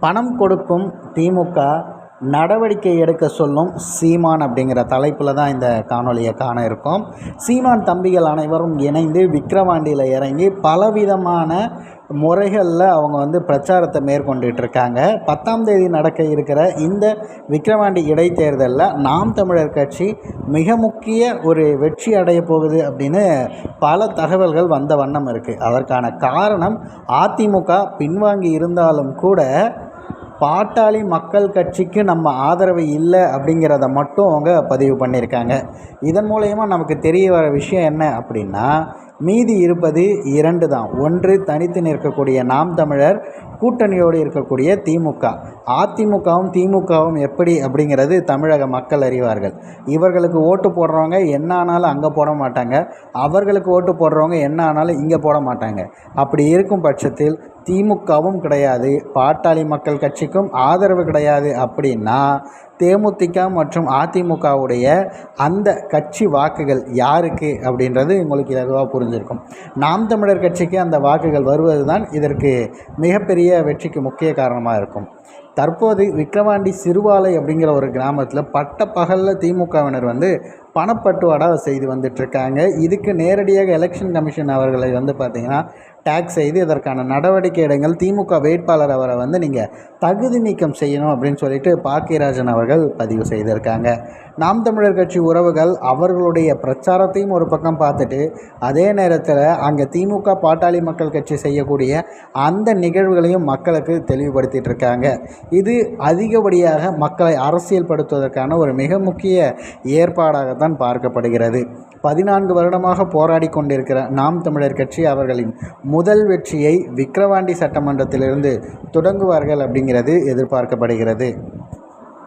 பணம் கொடுக்கும் திமுக நடவடிக்கை எடுக்க சொல்லும் சீமான் அப்படிங்கிற தலைப்பில் தான் இந்த காணொலியை காண இருக்கோம். சீமான் தம்பிகள் அனைவரும் இணைந்து விக்கிரவாண்டியில் இறங்கி பலவிதமான முறைகளில் அவங்க வந்து பிரச்சாரத்தை மேற்கொண்டுட்டு இருக்காங்க. பத்தாம் தேதி நடக்க இருக்கிற இந்த விக்கிரவாண்டி இடைத்தேர்தலில் நாம் தமிழர் கட்சி மிக முக்கிய ஒரு வெற்றி அடைய போகுது அப்படின்னு பல தகவல்கள் வந்த வண்ணம் இருக்குது அதற்கான காரணம் அதிமுக பின்வாங்கி இருந்தாலும் கூட பாட்டாளி மக்கள் கட்சிக்கு நம்ம ஆதரவு இல்லை அப்படிங்கிறத மட்டும் அவங்க பதிவு பண்ணியிருக்காங்க. இதன் மூலயமா நமக்கு தெரிய வர விஷயம் என்ன அப்படின்னா மீதி இருப்பது இரண்டு தான். ஒன்று தனித்து நிற்கக்கூடிய நாம் தமிழர் கூட்டணியோடு இருக்கக்கூடிய திமுக. அதிமுகவும் திமுகவும் எப்படி அப்படிங்கிறது தமிழக மக்கள் அறிவார்கள். இவர்களுக்கு ஓட்டு போடுறவங்க என்ன ஆனாலும் அங்கே போட மாட்டாங்க. அவர்களுக்கு ஓட்டு போடுறவங்க என்ன ஆனாலும் இங்கே போட மாட்டாங்க. அப்படி இருக்கும் பட்சத்தில் திமுகவும் கிடையாது. பாட்டாளி மக்கள் கட்சிக்கும் ஆதரவு கிடையாது அப்படின்னா தேமுதிக மற்றும் அதிமுகவுடைய அந்த கட்சி வாக்குகள் யாருக்கு அப்படின்றது உங்களுக்கு இலகுவாக புரிஞ்சிருக்கும். நாம் தமிழர் கட்சிக்கு அந்த வாக்குகள் வருவது தான் இதற்கு மிகப்பெரிய வெற்றிக்கு முக்கிய காரணமாக இருக்கும். தற்போது விக்கிரவாண்டி சிறுவாலை அப்படிங்கிற ஒரு கிராமத்தில் பட்ட பகலில் திமுகவினர் வந்து பணப்பட்டுவாடா செய்து வந்துட்டுருக்காங்க இதுக்கு நேரடியாக எலெக்ஷன் கமிஷன் அவர்களை வந்து பார்த்திங்கன்னா டேக் செய்து இதற்கான நடவடிக்கை எடுங்கள் திமுக வேட்பாளர் அவரை வந்து நீங்கள் தகுதி நீக்கம் செய்யணும் அப்படின்னு சொல்லிட்டு பாக்கியராஜன் அவர்கள் பதிவு செய்திருக்காங்க. நாம் தமிழர் கட்சி உறவுகள் அவர்களுடைய பிரச்சாரத்தையும் ஒரு பக்கம் பார்த்துட்டு அதே நேரத்தில் அங்கே திமுக பாட்டாளி மக்கள் கட்சி செய்யக்கூடிய அந்த நிகழ்வுகளையும் மக்களுக்கு தெளிவுபடுத்திட்டு இருக்காங்க. இது அதிகப்படியாக மக்களை அரசியல்படுத்துவதற்கான ஒரு மிக முக்கிய ஏற்பாடாகத்தான் பார்க்கப்படுகிறது. பதினான்கு வருடமாக போராடி கொண்டிருக்கிற நாம் தமிழர் கட்சி அவர்களின் முதல் வெற்றியை விக்கிரவாண்டி சட்டமன்றத்திலிருந்து தொடங்குவார்கள் அப்படிங்கிறது எதிர்பார்க்கப்படுகிறது.